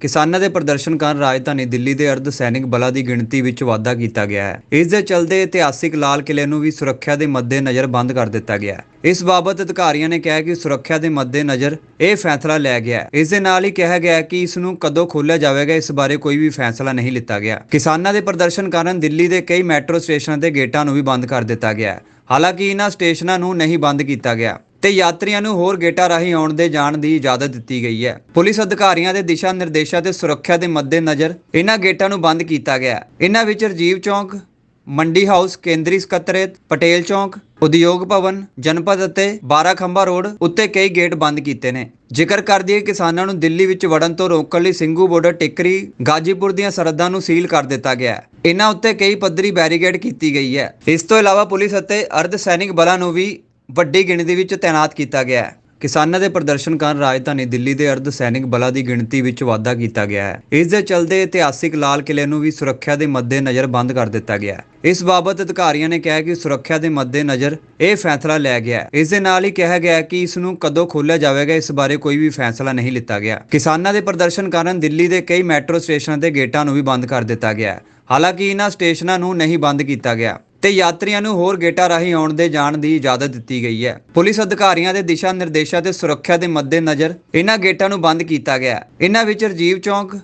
ਕਿਸਾਨਾਂ ਦੇ ਪ੍ਰਦਰਸ਼ਨ ਕਾਰਨ ਰਾਜਧਾਨੀ ਦਿੱਲੀ ਦੇ ਅਰਧ ਸੈਨਿਕ ਬਲਾਂ ਦੀ ਗਿਣਤੀ ਵਿੱਚ ਵਾਧਾ ਕੀਤਾ ਗਿਆ ਹੈ। ਇਸ ਦੇ ਚਲਦੇ ਇਤਿਹਾਸਿਕ ਲਾਲ ਕਿਲੇ ਨੂੰ ਵੀ ਸੁਰੱਖਿਆ ਦੇ ਮੱਦੇਨਜ਼ਰ ਬੰਦ ਕਰ ਦਿੱਤਾ ਗਿਆ ਹੈ। ਇਸ ਬਾਬਤ ਅਧਿਕਾਰੀਆਂ ਨੇ ਕਿਹਾ ਕਿ ਸੁਰੱਖਿਆ ਦੇ ਮੱਦੇਨਜ਼ਰ ਇਹ ਫੈਸਲਾ ਲਿਆ ਗਿਆ ਹੈ। ਇਸ ਦੇ ਨਾਲ ਹੀ ਕਿਹਾ ਗਿਆ ਕਿ ਇਸ ਨੂੰ ਕਦੋਂ ਖੋਲ੍ਹਿਆ ਜਾਵੇਗਾ, ਇਸ ਬਾਰੇ ਕੋਈ ਵੀ ਫੈਸਲਾ ਨਹੀਂ ਲਿੱਤਾ ਗਿਆ। ਕਿਸਾਨਾਂ ਦੇ ਪ੍ਰਦਰਸ਼ਨ ਕਾਰਨ ਦਿੱਲੀ ਦੇ ਕਈ ਮੈਟਰੋ ਸਟੇਸ਼ਨਾਂ ਦੇ ਗੇਟਾਂ ਨੂੰ ਵੀ ਬੰਦ ਕਰ ਦਿੱਤਾ ਗਿਆ ਹੈ। ਹਾਲਾਂਕਿ ਇਹਨਾਂ ਸਟੇਸ਼ਨਾਂ ਨੂੰ ਨਹੀਂ ਬੰਦ ਕੀਤਾ ਗਿਆ। ਤੇ ਯਾਤਰੀਆਂ ਨੂੰ ਹੋਰ ਗੇਟਾਂ ਰਾਹੀਂ ਆਉਣ ਦੇ ਜਾਣ ਦੀ ਇਜਾਜ਼ਤ ਦਿੱਤੀ ਗਈ ਹੈ। ਪੁਲਿਸ ਅਧਿਕਾਰੀਆਂ ਦੇ ਦਿਸ਼ਾ ਨਿਰਦੇਸ਼ਾਂ ਤੇ ਸੁਰੱਖਿਆ ਦੇ ਮੱਦੇਨਜ਼ਰ ਇਹਨਾਂ ਗੇਟਾਂ ਨੂੰ ਬੰਦ ਕੀਤਾ ਗਿਆ ਇਹਨਾਂ ਵਿੱਚ ਰਜੀਵ ਚੌਂਕ, ਮੰਡੀ ਹਾਊਸ, ਕੇਂਦਰੀ ਸਕੱਤਰੇਤ, ਪਟੇਲ ਚੌਂਕ, ਉਦਯੋਗ ਭਵਨ, ਜਨਪਦ ਅਤੇ 12 ਖੰਭਾ ਰੋਡ ਉੱਤੇ ਕਈ ਗੇਟ ਬੰਦ ਕੀਤੇ ਨੇ। ਜ਼ਿਕਰ ਕਰ ਦਈਏ ਕਿਸਾਨਾਂ ਨੂੰ ਦਿੱਲੀ ਵਿੱਚ ਵੜਨ ਤੋਂ ਰੋਕਣ ਲਈ ਸਿੰਘੂ ਬਾਰਡਰ ਟਿਕਰੀ, ਗਾਜੀਪੁਰ ਦੀਆਂ ਸਰਹੱਦਾਂ ਨੂੰ ਸੀਲ ਕਰ ਦਿੱਤਾ ਗਿਆ ਹੈ। ਇਹਨਾਂ ਉੱਤੇ ਕਈ ਪੱਧਰੀ ਬੈਰੀਕੇਡ ਕੀਤੀ ਗਈ ਹੈ। ਇਸ ਤੋਂ ਇਲਾਵਾ ਪੁਲਿਸ ਅਤੇ ਅਰਧ ਸੈਨਿਕ ਬਲਾਂ ਨੂੰ ਵੀ ਵੱਡੀ ਗਿਣਤੀ ਵਿੱਚ ਤਾਇਨਾਤ ਕੀਤਾ ਗਿਆ ਹੈ। ਕਿਸਾਨਾਂ ਦੇ ਪ੍ਰਦਰਸ਼ਨ ਕਾਰਨ ਰਾਜਧਾਨੀ ਦਿੱਲੀ ਦੇ ਅਰਧ ਸੈਨਿਕ ਬਲਾਂ ਦੀ ਗਿਣਤੀ ਵਿੱਚ ਵਾਧਾ ਕੀਤਾ ਗਿਆ ਹੈ। ਇਸ ਦੇ ਚਲਦੇ ਇਤਿਹਾਸਿਕ ਲਾਲ ਕਿਲੇ ਨੂੰ ਵੀ ਸੁਰੱਖਿਆ ਦੇ ਮੱਦੇਨਜ਼ਰ ਬੰਦ ਕਰ ਦਿੱਤਾ ਗਿਆ ਹੈ। ਇਸ ਬਾਬਤ ਅਧਿਕਾਰੀਆਂ ਨੇ ਕਿਹਾ ਕਿ ਸੁਰੱਖਿਆ ਦੇ ਮੱਦੇਨਜ਼ਰ ਇਹ ਫੈਸਲਾ ਲਿਆ ਗਿਆ ਹੈ। ਇਸ ਦੇ ਨਾਲ ਹੀ ਕਿਹਾ ਗਿਆ ਕਿ ਇਸ ਨੂੰ ਕਦੋਂ ਖੋਲ੍ਹਿਆ ਜਾਵੇਗਾ, ਇਸ ਬਾਰੇ ਕੋਈ ਵੀ ਫੈਸਲਾ ਨਹੀਂ ਲਿੱਤਾ ਗਿਆ। ਕਿਸਾਨਾਂ ਦੇ ਪ੍ਰਦਰਸ਼ਨ ਕਾਰਨ ਦਿੱਲੀ ਦੇ ਕਈ ਮੈਟਰੋ ਸਟੇਸ਼ਨਾਂ ਦੇ ਗੇਟਾਂ ਨੂੰ ਵੀ ਬੰਦ ਕਰ ਦਿੱਤਾ ਗਿਆ ਹੈ। ਹਾਲਾਂਕਿ ਇਹਨਾਂ ਸਟੇਸ਼ਨਾਂ ਨੂੰ ਨਹੀਂ ਬੰਦ ਕੀਤਾ ਗਿਆ। ਤੇ ਯਾਤਰੀਆਂ ਨੂੰ ਹੋਰ ਗੇਟਾਂ ਰਾਹੀਂ ਆਉਣ ਦੇ ਜਾਣ ਦੀ ਇਜਾਜ਼ਤ ਦਿੱਤੀ ਗਈ ਹੈ। ਪੁਲਿਸ ਅਧਿਕਾਰੀਆਂ ਦੇ ਦਿਸ਼ਾ ਨਿਰਦੇਸ਼ਾਂ ਤੇ ਸੁਰੱਖਿਆ ਦੇ ਮੱਦੇਨਜ਼ਰ ਇਹਨਾਂ ਗੇਟਾਂ ਨੂੰ ਬੰਦ ਕੀਤਾ ਗਿਆ ਇਹਨਾਂ ਵਿੱਚ ਰਜੀਵ ਚੌਂਕ,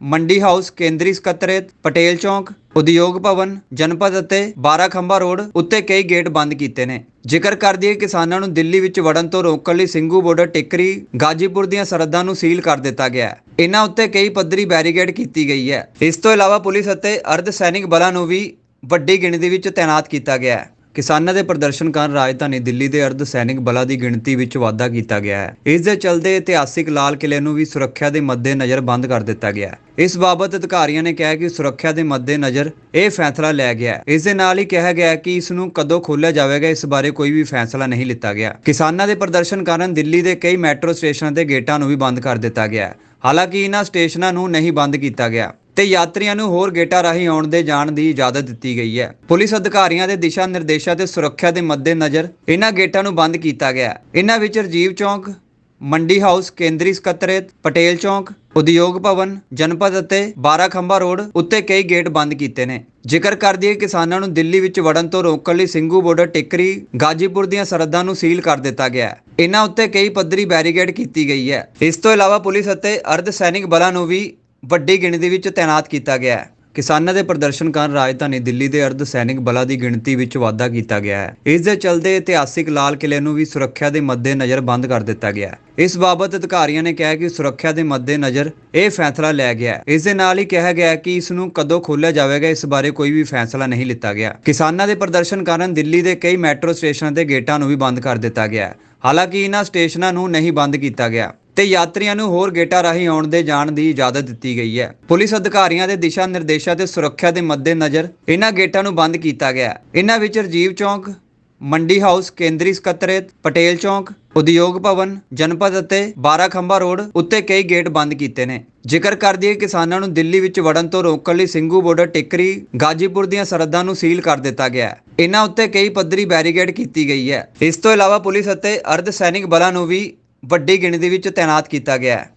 ਮੰਡੀ ਹਾਊਸ, ਕੇਂਦਰੀ ਸਕੱਤਰੇਤ, ਪਟੇਲ ਚੌਂਕ, ਉਦਯੋਗ ਭਵਨ, ਜਨਪਦ ਅਤੇ 12 ਖੰਭਾ ਰੋਡ ਉੱਤੇ ਕਈ ਗੇਟ ਬੰਦ ਕੀਤੇ ਨੇ। ਜ਼ਿਕਰ ਕਰ ਦਈਏ ਕਿਸਾਨਾਂ ਨੂੰ ਦਿੱਲੀ ਵਿੱਚ ਵੜਨ ਤੋਂ ਰੋਕਣ ਲਈ ਸਿੰਘੂ ਬਾਰਡਰ ਟਿਕਰੀ, ਗਾਜੀਪੁਰ ਦੀਆਂ ਸਰਹੱਦਾਂ ਨੂੰ ਸੀਲ ਕਰ ਦਿੱਤਾ ਗਿਆ ਹੈ। ਇਹਨਾਂ ਉੱਤੇ ਕਈ ਪੱਧਰੀ ਬੈਰੀਕੇਡ ਕੀਤੀ ਗਈ ਹੈ। ਇਸ ਤੋਂ ਇਲਾਵਾ ਪੁਲਿਸ ਅਤੇ ਅਰਧ ਸੈਨਿਕ ਬਲਾਂ ਨੂੰ ਵੀ ਵੱਡੀ ਗਿਣਤੀ ਵਿੱਚ ਤਾਇਨਾਤ ਕੀਤਾ ਗਿਆ ਹੈ। ਕਿਸਾਨਾਂ ਦੇ ਪ੍ਰਦਰਸ਼ਨ ਕਾਰਨ ਰਾਜਧਾਨੀ ਦਿੱਲੀ ਦੇ ਅਰਧ ਸੈਨਿਕ ਬਲਾਂ ਦੀ ਗਿਣਤੀ ਵਿੱਚ ਵਾਧਾ ਕੀਤਾ ਗਿਆ ਹੈ। ਇਸ ਦੇ ਚਲਦੇ ਇਤਿਹਾਸਿਕ ਲਾਲ ਕਿਲੇ ਨੂੰ ਵੀ ਸੁਰੱਖਿਆ ਦੇ ਮੱਦੇਨਜ਼ਰ ਬੰਦ ਕਰ ਦਿੱਤਾ ਗਿਆ ਹੈ। ਇਸ ਬਾਬਤ ਅਧਿਕਾਰੀਆਂ ਨੇ ਕਿਹਾ ਕਿ ਸੁਰੱਖਿਆ ਦੇ ਮੱਦੇਨਜ਼ਰ ਇਹ ਫੈਸਲਾ ਲਿਆ ਗਿਆ ਹੈ। ਇਸ ਦੇ ਨਾਲ ਹੀ ਕਿਹਾ ਗਿਆ ਕਿ ਇਸ ਨੂੰ ਕਦੋਂ ਖੋਲ੍ਹਿਆ ਜਾਵੇਗਾ, ਇਸ ਬਾਰੇ ਕੋਈ ਵੀ ਫੈਸਲਾ ਨਹੀਂ ਲਿੱਤਾ ਗਿਆ। ਕਿਸਾਨਾਂ ਦੇ ਪ੍ਰਦਰਸ਼ਨ ਕਾਰਨ ਦਿੱਲੀ ਦੇ ਕਈ ਮੈਟਰੋ ਸਟੇਸ਼ਨਾਂ ਦੇ ਗੇਟਾਂ ਨੂੰ ਵੀ ਬੰਦ ਕਰ ਦਿੱਤਾ ਗਿਆ ਹੈ। ਹਾਲਾਂਕਿ ਇਹਨਾਂ ਸਟੇਸ਼ਨਾਂ ਨੂੰ ਨਹੀਂ ਬੰਦ ਕੀਤਾ ਗਿਆ। ਤੇ ਯਾਤਰੀਆਂ ਨੂੰ ਹੋਰ ਗੇਟਾਂ ਰਾਹੀਂ ਆਉਣ ਦੇ ਜਾਣ ਦੀ ਇਜਾਜ਼ਤ ਦਿੱਤੀ ਗਈ ਹੈ। ਪੁਲਿਸ ਅਧਿਕਾਰੀਆਂ ਦੇ ਦਿਸ਼ਾ ਨਿਰਦੇਸ਼ਾਂ ਤੇ ਸੁਰੱਖਿਆ ਦੇ ਮੱਦੇਨਜ਼ਰ ਇਹਨਾਂ ਗੇਟਾਂ ਨੂੰ ਬੰਦ ਕੀਤਾ ਗਿਆ ਇਹਨਾਂ ਵਿੱਚ ਰਜੀਵ ਚੌਂਕ, ਮੰਡੀ ਹਾਊਸ, ਕੇਂਦਰੀ ਸਕੱਤਰੇਤ, ਪਟੇਲ ਚੌਂਕ, ਉਦਯੋਗ ਭਵਨ, ਜਨਪਦ ਅਤੇ 12 ਖੰਭਾ ਰੋਡ ਉੱਤੇ ਕਈ ਗੇਟ ਬੰਦ ਕੀਤੇ ਨੇ। ਜ਼ਿਕਰ ਕਰ ਦਈਏ ਕਿਸਾਨਾਂ ਨੂੰ ਦਿੱਲੀ ਵਿੱਚ ਵੜਨ ਤੋਂ ਰੋਕਣ ਲਈ ਸਿੰਘੂ ਬਾਰਡਰ ਟਿਕਰੀ, ਗਾਜੀਪੁਰ ਦੀਆਂ ਸਰਹੱਦਾਂ ਨੂੰ ਸੀਲ ਕਰ ਦਿੱਤਾ ਗਿਆ ਹੈ। ਇਹਨਾਂ ਉੱਤੇ ਕਈ ਪੱਧਰੀ ਬੈਰੀਕੇਡ ਕੀਤੀ ਗਈ ਹੈ। ਇਸ ਤੋਂ ਇਲਾਵਾ ਪੁਲਿਸ ਅਤੇ ਅਰਧ ਸੈਨਿਕ ਬਲਾਂ ਨੂੰ ਵੀ ਵੱਡੀ ਗਿਣਤੀ ਵਿੱਚ ਤਾਇਨਾਤ ਕੀਤਾ ਗਿਆ ਹੈ। ਕਿਸਾਨਾਂ ਦੇ ਪ੍ਰਦਰਸ਼ਨ ਕਾਰਨ ਰਾਜਧਾਨੀ ਦਿੱਲੀ ਦੇ ਅਰਧ ਸੈਨਿਕ ਬਲਾਂ ਦੀ ਗਿਣਤੀ ਵਿੱਚ ਵਾਧਾ ਕੀਤਾ ਗਿਆ ਹੈ। ਇਸ ਦੇ ਚਲਦੇ ਇਤਿਹਾਸਿਕ ਲਾਲ ਕਿਲੇ ਨੂੰ ਵੀ ਸੁਰੱਖਿਆ ਦੇ ਮੱਦੇਨਜ਼ਰ ਬੰਦ ਕਰ ਦਿੱਤਾ ਗਿਆ ਹੈ। ਇਸ ਬਾਬਤ ਅਧਿਕਾਰੀਆਂ ਨੇ ਕਿਹਾ ਕਿ ਸੁਰੱਖਿਆ ਦੇ ਮੱਦੇਨਜ਼ਰ ਇਹ ਫੈਸਲਾ ਲਿਆ ਗਿਆ ਹੈ। ਇਸ ਦੇ ਨਾਲ ਹੀ ਕਿਹਾ ਗਿਆ ਕਿ ਇਸ ਨੂੰ ਕਦੋਂ ਖੋਲ੍ਹਿਆ ਜਾਵੇਗਾ, ਇਸ ਬਾਰੇ ਕੋਈ ਵੀ ਫੈਸਲਾ ਨਹੀਂ ਲਿੱਤਾ ਗਿਆ। ਕਿਸਾਨਾਂ ਦੇ ਪ੍ਰਦਰਸ਼ਨ ਕਾਰਨ ਦਿੱਲੀ ਦੇ ਕਈ ਮੈਟਰੋ ਸਟੇਸ਼ਨਾਂ ਦੇ ਗੇਟਾਂ ਨੂੰ ਵੀ ਬੰਦ ਕਰ ਦਿੱਤਾ ਗਿਆ ਹੈ। ਹਾਲਾਂਕਿ ਇਹਨਾਂ ਸਟੇਸ਼ਨਾਂ ਨੂੰ ਨਹੀਂ ਬੰਦ ਕੀਤਾ ਗਿਆ। ਤੇ ਯਾਤਰੀਆਂ ਨੂੰ ਹੋਰ ਗੇਟਾਂ ਰਾਹੀਂ ਆਉਣ ਦੇ ਜਾਣ ਦੀ ਇਜਾਜ਼ਤ ਦਿੱਤੀ ਗਈ ਹੈ। ਪੁਲਿਸ ਅਧਿਕਾਰੀਆਂ ਦੇ ਦਿਸ਼ਾ ਨਿਰਦੇਸ਼ਾਂ ਤੇ ਸੁਰੱਖਿਆ ਦੇ ਮੱਦੇਨਜ਼ਰ ਇਹਨਾਂ ਗੇਟਾਂ ਨੂੰ ਬੰਦ ਕੀਤਾ ਗਿਆ ਇਹਨਾਂ ਵਿੱਚ ਰਜੀਵ ਚੌਂਕ, ਮੰਡੀ ਹਾਊਸ, ਕੇਂਦਰੀ ਸਕੱਤਰੇਤ, ਪਟੇਲ ਚੌਂਕ, ਉਦਯੋਗ ਭਵਨ, ਜਨਪਦ ਅਤੇ 12 ਖੰਭਾ ਰੋਡ ਉੱਤੇ ਕਈ ਗੇਟ ਬੰਦ ਕੀਤੇ ਨੇ। ਜ਼ਿਕਰ ਕਰ ਦਈਏ ਕਿਸਾਨਾਂ ਨੂੰ ਦਿੱਲੀ ਵਿੱਚ ਵੜਨ ਤੋਂ ਰੋਕਣ ਲਈ ਸਿੰਘੂ ਬਾਰਡਰ ਟਿਕਰੀ, ਗਾਜੀਪੁਰ ਦੀਆਂ ਸਰਹੱਦਾਂ ਨੂੰ ਸੀਲ ਕਰ ਦਿੱਤਾ ਗਿਆ ਹੈ। ਇਹਨਾਂ ਉੱਤੇ ਕਈ ਪੱਧਰੀ ਬੈਰੀਕੇਡ ਕੀਤੀ ਗਈ ਹੈ। ਇਸ ਤੋਂ ਇਲਾਵਾ ਪੁਲਿਸ ਅਤੇ ਅਰਧ ਸੈਨਿਕ ਬਲਾਂ ਨੂੰ ਵੀ ਵੱਡੀ ਗਿਣਤੀ ਵਿੱਚ ਤਾਇਨਾਤ ਕੀਤਾ ਗਿਆ ਹੈ।